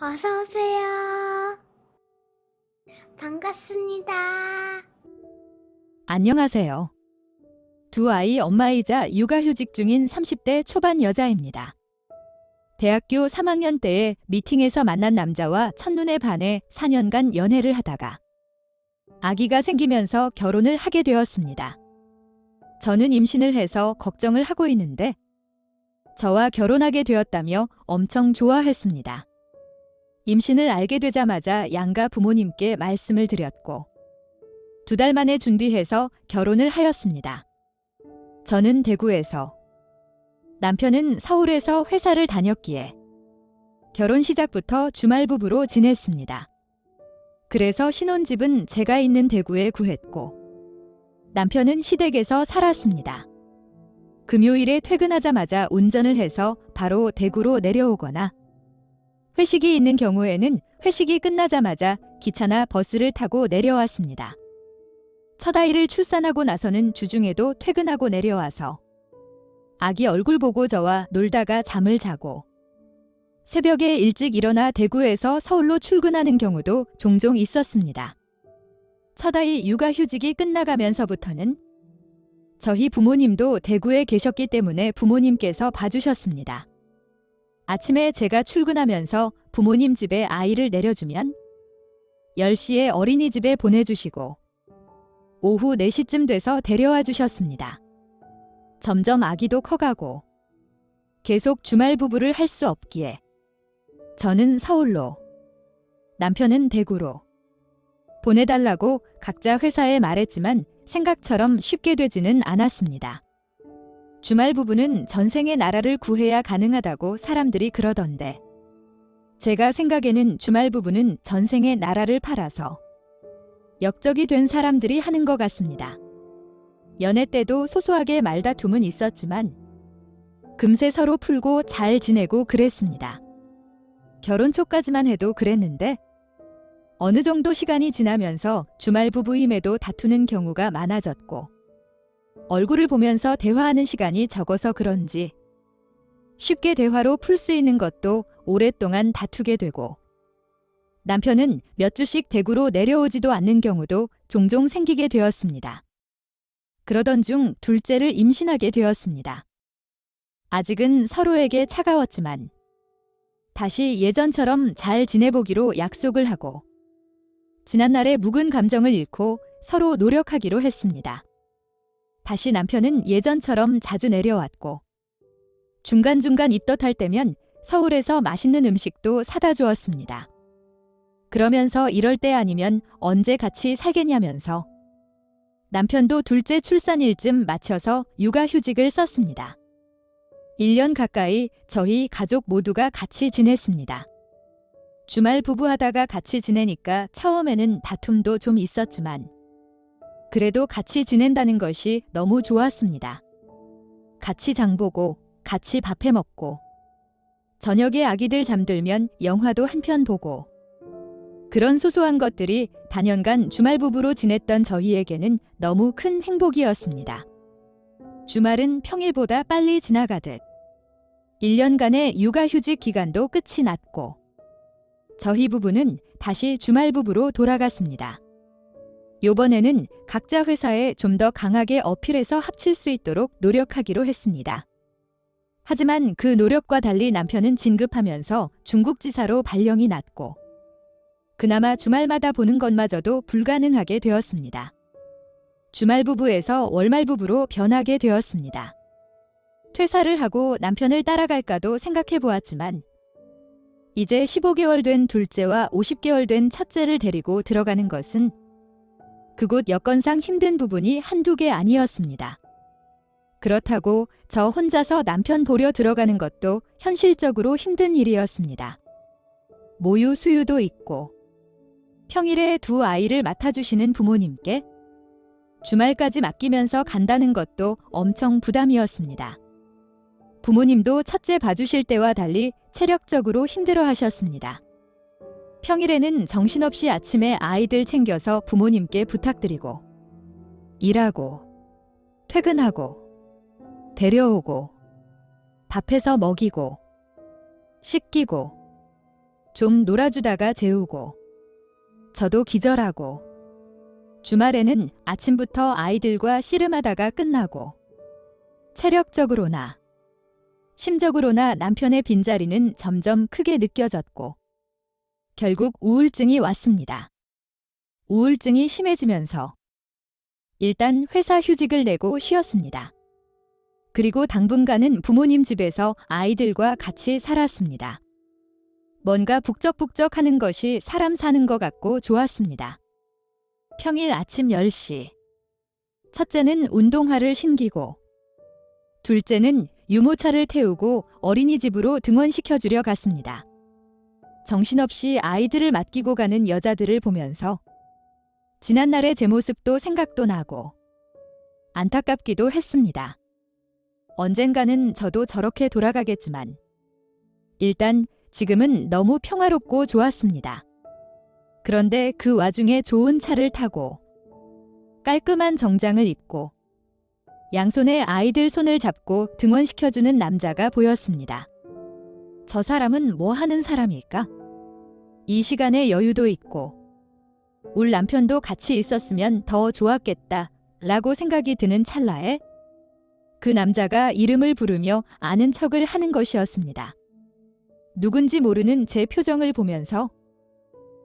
어서 오세요. 반갑습니다. 안녕하세요. 두 아이 엄마이자 육아휴직 중인 30대 초반 여자입니다. 대학교 3학년 때에 미팅에서 만난 남자와 첫눈에 반해 4년간 연애를 하다가 아기가 생기면서 결혼을 하게 되었습니다. 저는 임신을 해서 걱정을 하고 있는데 저와 결혼하게 되었다며 엄청 좋아했습니다. 임신을 알게 되자마자 양가 부모님께 말씀을 드렸고 두 달 만에 준비해서 결혼을 하였습니다. 저는 대구에서, 남편은 서울에서 회사를 다녔기에 결혼 시작부터 주말 부부로 지냈습니다. 그래서 신혼집은 제가 있는 대구에 구했고 남편은 시댁에서 살았습니다. 금요일에 퇴근하자마자 운전을 해서 바로 대구로 내려오거나 회식이 있는 경우에는 회식이 끝나자마자 기차나 버스를 타고 내려왔습니다. 첫 아이를 출산하고 나서는 주중에도 퇴근하고 내려와서 아기 얼굴 보고 저와 놀다가 잠을 자고 새벽에 일찍 일어나 대구에서 서울로 출근하는 경우도 종종 있었습니다. 첫 아이 육아휴직이 끝나가면서부터는 저희 부모님도 대구에 계셨기 때문에 부모님께서 봐주셨습니다. 아침에 제가 출근하면서 부모님 집에 아이를 내려주면 10시에 어린이집에 보내주시고 오후 4시쯤 돼서 데려와 주셨습니다. 점점 아기도 커가고 계속 주말 부부를 할 수 없기에 저는 서울로 남편은 대구로 보내달라고 각자 회사에 말했지만 생각처럼 쉽게 되지는 않았습니다. 주말 부부는 전생의 나라를 구해야 가능하다고 사람들이 그러던데 제가 생각에는 주말 부부는 전생의 나라를 팔아서 역적이 된 사람들이 하는 것 같습니다. 연애 때도 소소하게 말다툼은 있었지만 금세 서로 풀고 잘 지내고 그랬습니다. 결혼 초까지만 해도 그랬는데 어느 정도 시간이 지나면서 주말 부부임에도 다투는 경우가 많아졌고 얼굴을 보면서 대화하는 시간이 적어서 그런지 쉽게 대화로 풀 수 있는 것도 오랫동안 다투게 되고 남편은 몇 주씩 대구로 내려오지도 않는 경우도 종종 생기게 되었습니다. 그러던 중 둘째를 임신하게 되었습니다. 아직은 서로에게 차가웠지만 다시 예전처럼 잘 지내보기로 약속을 하고 지난날의 묵은 감정을 잃고 서로 노력하기로 했습니다. 다시 남편은 예전처럼 자주 내려왔고 중간중간 입덧할 때면 서울에서 맛있는 음식도 사다 주었습니다. 그러면서 이럴 때 아니면 언제 같이 살겠냐면서 남편도 둘째 출산일쯤 맞춰서 육아휴직을 썼습니다. 1년 가까이 저희 가족 모두가 같이 지냈습니다. 주말 부부하다가 같이 지내니까 처음에는 다툼도 좀 있었지만 그래도 같이 지낸다는 것이 너무 좋았습니다. 같이 장보고 같이 밥해 먹고 저녁에 아기들 잠들면 영화도 한 편 보고 그런 소소한 것들이 단연간 주말 부부로 지냈던 저희에게는 너무 큰 행복이었습니다. 주말은 평일보다 빨리 지나가듯 1년간의 육아휴직 기간도 끝이 났고 저희 부부는 다시 주말 부부로 돌아갔습니다. 요번에는 각자 회사에 좀 더 강하게 어필해서 합칠 수 있도록 노력하기로 했습니다. 하지만 그 노력과 달리 남편은 진급하면서 중국지사로 발령이 났고 그나마 주말마다 보는 것마저도 불가능하게 되었습니다. 주말 부부에서 월말 부부로 변하게 되었습니다. 퇴사를 하고 남편을 따라갈까도 생각해 보았지만 이제 15개월 된 둘째와 50개월 된 첫째를 데리고 들어가는 것은 그곳 여건상 힘든 부분이 한두 개 아니었습니다. 그렇다고 저 혼자서 남편 보려 들어가는 것도 현실적으로 힘든 일이었습니다. 모유 수유도 있고 평일에 두 아이를 맡아주시는 부모님께 주말까지 맡기면서 간다는 것도 엄청 부담이었습니다. 부모님도 첫째 봐주실 때와 달리 체력적으로 힘들어 하셨습니다. 평일에는 정신없이 아침에 아이들 챙겨서 부모님께 부탁드리고 일하고 퇴근하고 데려오고 밥해서 먹이고 씻기고 좀 놀아주다가 재우고 저도 기절하고 주말에는 아침부터 아이들과 씨름하다가 끝나고 체력적으로나 심적으로나 남편의 빈자리는 점점 크게 느껴졌고 결국 우울증이 왔습니다. 우울증이 심해지면서 일단 회사 휴직을 내고 쉬었습니다. 그리고 당분간은 부모님 집에서 아이들과 같이 살았습니다. 뭔가 북적북적 하는 것이 사람 사는 것 같고 좋았습니다. 평일 아침 10시. 첫째는 운동화를 신기고, 둘째는 유모차를 태우고 어린이집으로 등원시켜주려 갔습니다. 정신없이 아이들을 맡기고 가는 여자들을 보면서 지난날의 제 모습도 생각도 나고 안타깝기도 했습니다. 언젠가는 저도 저렇게 돌아가겠지만 일단 지금은 너무 평화롭고 좋았습니다. 그런데 그 와중에 좋은 차를 타고 깔끔한 정장을 입고 양손에 아이들 손을 잡고 등원시켜주는 남자가 보였습니다. 저 사람은 뭐 하는 사람일까? 이 시간에 여유도 있고 울 남편도 같이 있었으면 더 좋았겠다 라고 생각이 드는 찰나에 그 남자가 이름을 부르며 아는 척을 하는 것이었습니다. 누군지 모르는 제 표정을 보면서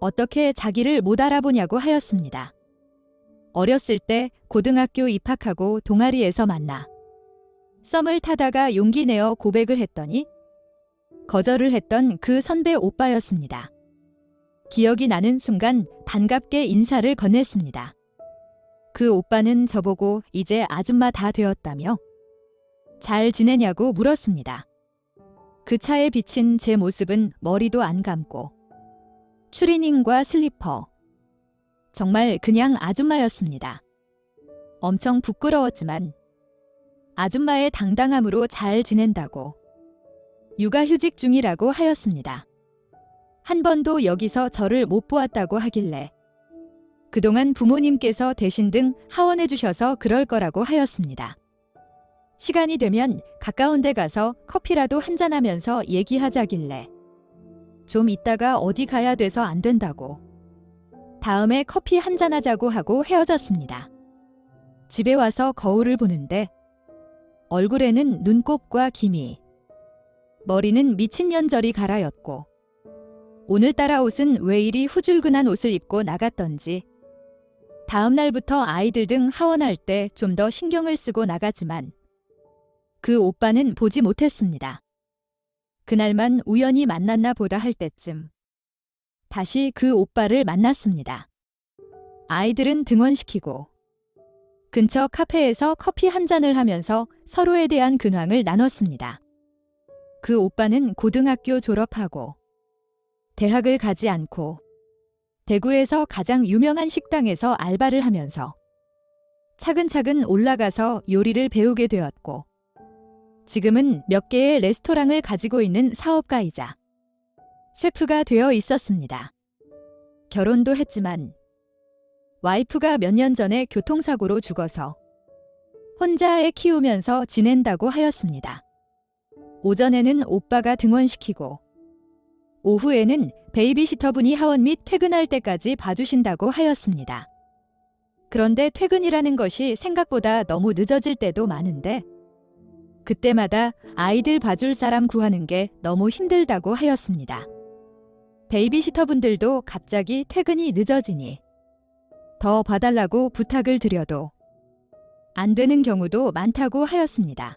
어떻게 자기를 못 알아보냐고 하였습니다. 어렸을 때 고등학교 입학하고 동아리에서 만나 썸을 타다가 용기 내어 고백을 했더니 거절을 했던 그 선배 오빠였습니다. 기억이 나는 순간 반갑게 인사를 건넸습니다. 그 오빠는 저보고 이제 아줌마 다 되었다며 잘 지내냐고 물었습니다. 그 차에 비친 제 모습은 머리도 안 감고 추리닝과 슬리퍼. 정말 그냥 아줌마였습니다. 엄청 부끄러웠지만 아줌마의 당당함으로 잘 지낸다고 육아휴직 중이라고 하였습니다. 한 번도 여기서 저를 못 보았다고 하길래 그동안 부모님께서 대신 등 하원해 주셔서 그럴 거라고 하였습니다. 시간이 되면 가까운 데 가서 커피라도 한잔하면서 얘기하자길래 좀 있다가 어디 가야 돼서 안 된다고 다음에 커피 한잔하자고 하고 헤어졌습니다. 집에 와서 거울을 보는데 얼굴에는 눈곱과 기미 머리는 미친년절이 갈아였고 오늘따라 옷은 왜 이리 후줄근한 옷을 입고 나갔던지 다음 날부터 아이들 등 하원할 때 좀 더 신경을 쓰고 나가지만 그 오빠는 보지 못했습니다. 그날만 우연히 만났나 보다 할 때쯤 다시 그 오빠를 만났습니다. 아이들은 등원시키고 근처 카페에서 커피 한 잔을 하면서 서로에 대한 근황을 나눴습니다. 그 오빠는 고등학교 졸업하고 대학을 가지 않고 대구에서 가장 유명한 식당에서 알바를 하면서 차근차근 올라가서 요리를 배우게 되었고 지금은 몇 개의 레스토랑을 가지고 있는 사업가이자 셰프가 되어 있었습니다. 결혼도 했지만 와이프가 몇 년 전에 교통사고로 죽어서 혼자 애 키우면서 지낸다고 하였습니다. 오전에는 오빠가 등원시키고 오후에는 베이비시터분이 하원 및 퇴근할 때까지 봐주신다고 하였습니다. 그런데 퇴근이라는 것이 생각보다 너무 늦어질 때도 많은데 그때마다 아이들 봐줄 사람 구하는 게 너무 힘들다고 하였습니다. 베이비시터분들도 갑자기 퇴근이 늦어지니 더 봐달라고 부탁을 드려도 안 되는 경우도 많다고 하였습니다.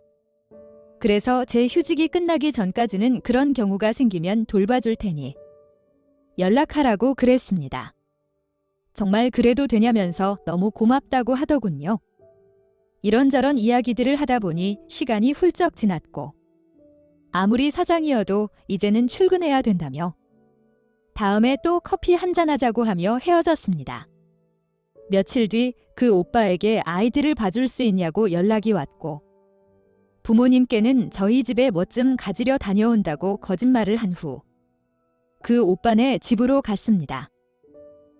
그래서 제 휴직이 끝나기 전까지는 그런 경우가 생기면 돌봐줄 테니 연락하라고 그랬습니다. 정말 그래도 되냐면서 너무 고맙다고 하더군요. 이런저런 이야기들을 하다 보니 시간이 훌쩍 지났고 아무리 사장이어도 이제는 출근해야 된다며 다음에 또 커피 한잔 하자고 하며 헤어졌습니다. 며칠 뒤 그 오빠에게 아이들을 봐줄 수 있냐고 연락이 왔고 부모님께는 저희 집에 뭐쯤 가지려 다녀온다고 거짓말을 한 후 그 오빠네 집으로 갔습니다.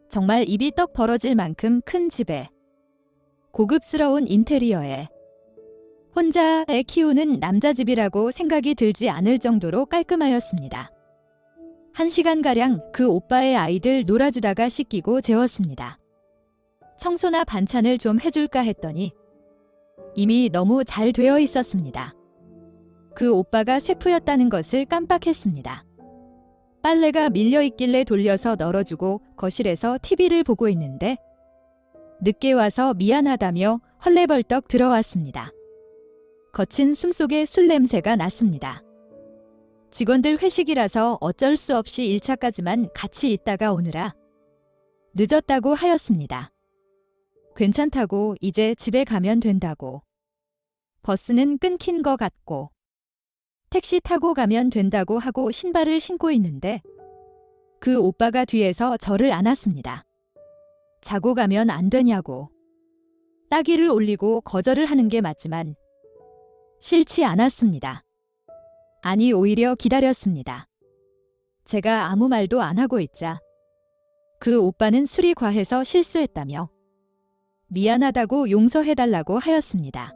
정말 입이 떡 벌어질 만큼 큰 집에 고급스러운 인테리어에 혼자 애 키우는 남자 집이라고 생각이 들지 않을 정도로 깔끔하였습니다. 한 시간가량 그 오빠의 아이들 놀아주다가 씻기고 재웠습니다. 청소나 반찬을 좀 해줄까 했더니 이미 너무 잘 되어 있었습니다. 그 오빠가 셰프였다는 것을 깜빡했습니다. 빨래가 밀려 있길래 돌려서 널어주고 거실에서 TV를 보고 있는데 늦게 와서 미안하다며 헐레벌떡 들어왔습니다. 거친 숨속에 술 냄새가 났습니다. 직원들 회식이라서 어쩔 수 없이 1차까지만 같이 있다가 오느라 늦었다고 하였습니다. 괜찮다고 이제 집에 가면 된다고. 버스는 끊긴 것 같고 택시 타고 가면 된다고 하고 신발을 신고 있는데 그 오빠가 뒤에서 저를 안았습니다. 자고 가면 안 되냐고. 따귀를 올리고 거절을 하는 게 맞지만 싫지 않았습니다. 아니 오히려 기다렸습니다. 제가 아무 말도 안 하고 있자 그 오빠는 술이 과해서 실수했다며 미안하다고 용서해달라고 하였습니다.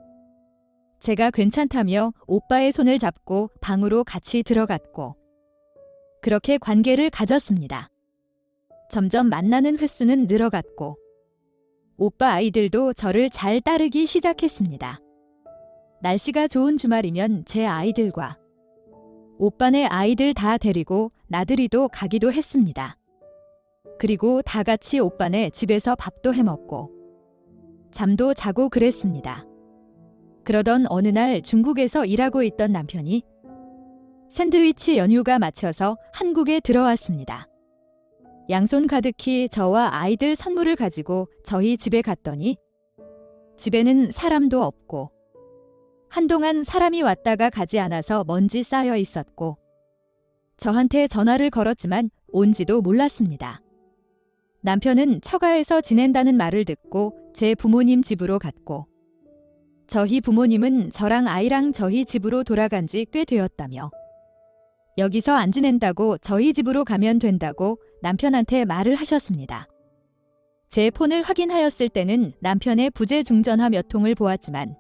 제가 괜찮다며 오빠의 손을 잡고 방으로 같이 들어갔고 그렇게 관계를 가졌습니다. 점점 만나는 횟수는 늘어갔고 오빠 아이들도 저를 잘 따르기 시작했습니다. 날씨가 좋은 주말이면 제 아이들과 오빠네 아이들 다 데리고 나들이도 가기도 했습니다. 그리고 다 같이 오빠네 집에서 밥도 해 먹고 잠도 자고 그랬습니다. 그러던 어느 날 중국에서 일하고 있던 남편이 샌드위치 연휴가 마쳐서 한국에 들어왔습니다. 양손 가득히 저와 아이들 선물을 가지고 저희 집에 갔더니 집에는 사람도 없고 한동안 사람이 왔다가 가지 않아서 먼지 쌓여 있었고 저한테 전화를 걸었지만 온지도 몰랐습니다. 남편은 처가에서 지낸다는 말을 듣고 제 부모님 집으로 갔고 저희 부모님은 저랑 아이랑 저희 집으로 돌아간 지 꽤 되었다며 여기서 안 지낸다고 저희 집으로 가면 된다고 남편한테 말을 하셨습니다. 제 폰을 확인하였을 때는 남편의 부재 중 전화 몇 통을 보았지만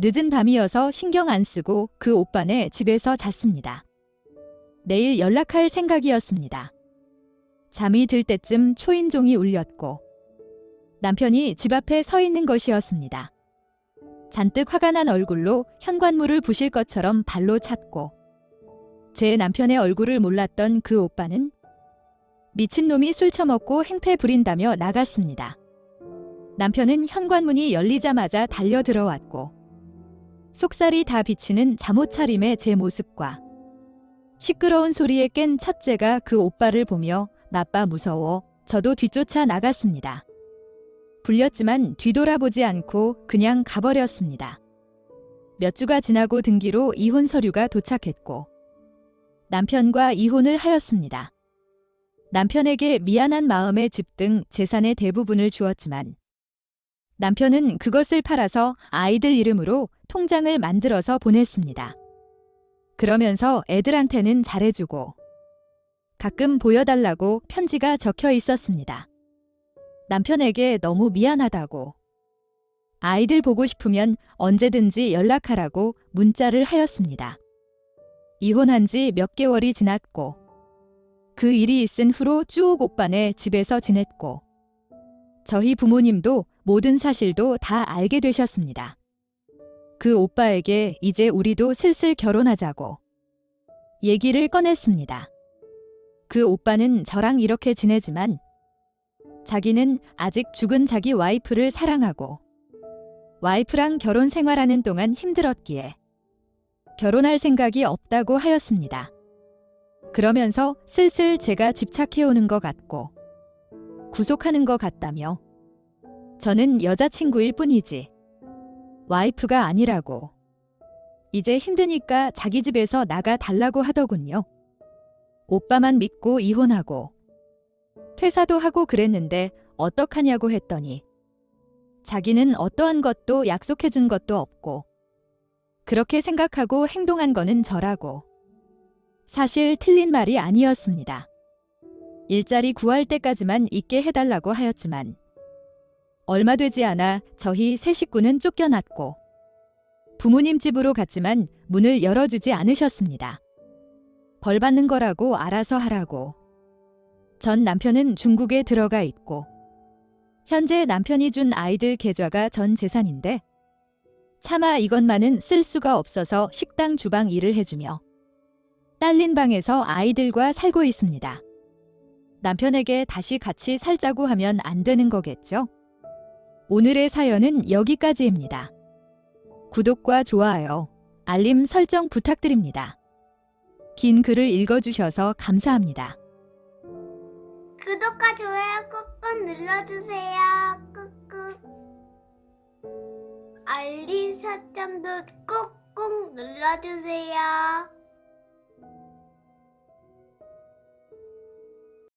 늦은 밤이어서 신경 안 쓰고 그 오빠네 집에서 잤습니다. 내일 연락할 생각이었습니다. 잠이 들 때쯤 초인종이 울렸고 남편이 집 앞에 서 있는 것이었습니다. 잔뜩 화가 난 얼굴로 현관문을 부실 것처럼 발로 찼고 제 남편의 얼굴을 몰랐던 그 오빠는 미친놈이 술 처먹고 행패 부린다며 나갔습니다. 남편은 현관문이 열리자마자 달려 들어왔고 속살이 다 비치는 잠옷 차림의 제 모습과 시끄러운 소리에 깬 첫째가 그 오빠를 보며 나빠 무서워 저도 뒤쫓아 나갔습니다. 불렸지만 뒤돌아보지 않고 그냥 가버렸습니다. 몇 주가 지나고 등기로 이혼 서류가 도착했고 남편과 이혼을 하였습니다. 남편에게 미안한 마음에 집등 재산의 대부분을 주었지만 남편은 그것을 팔아서 아이들 이름으로 통장을 만들어서 보냈습니다. 그러면서 애들한테는 잘해주고 가끔 보여달라고 편지가 적혀 있었습니다. 남편에게 너무 미안하다고 아이들 보고 싶으면 언제든지 연락하라고 문자를 하였습니다. 이혼한 지 몇 개월이 지났고 그 일이 있은 후로 쭉 오빠네 집에서 지냈고 저희 부모님도 모든 사실도 다 알게 되셨습니다. 그 오빠에게 이제 우리도 슬슬 결혼하자고 얘기를 꺼냈습니다. 그 오빠는 저랑 이렇게 지내지만 자기는 아직 죽은 자기 와이프를 사랑하고 와이프랑 결혼 생활하는 동안 힘들었기에 결혼할 생각이 없다고 하였습니다. 그러면서 슬슬 제가 집착해오는 것 같고 구속하는 것 같다며 저는 여자친구일 뿐이지 와이프가 아니라고 이제 힘드니까 자기 집에서 나가 달라고 하더군요. 오빠만 믿고 이혼하고 퇴사도 하고 그랬는데 어떡하냐고 했더니 자기는 어떠한 것도 약속해 준 것도 없고 그렇게 생각하고 행동한 거는 저라고 사실 틀린 말이 아니었습니다. 일자리 구할 때까지만 있게 해달라고 하였지만 얼마 되지 않아 저희 세 식구는 쫓겨났고 부모님 집으로 갔지만 문을 열어주지 않으셨습니다. 벌 받는 거라고 알아서 하라고. 전 남편은 중국에 들어가 있고, 현재 남편이 준 아이들 계좌가 전 재산인데, 차마 이것만은 쓸 수가 없어서 식당 주방 일을 해주며, 딸린 방에서 아이들과 살고 있습니다. 남편에게 다시 같이 살자고 하면 안 되는 거겠죠? 오늘의 사연은 여기까지입니다. 구독과 좋아요, 알림 설정 부탁드립니다. 긴 글을 읽어주셔서 감사합니다. 구독과 좋아요 꾹꾹 눌러주세요. 꾹꾹. 알림 설정도 꾹꾹 눌러주세요.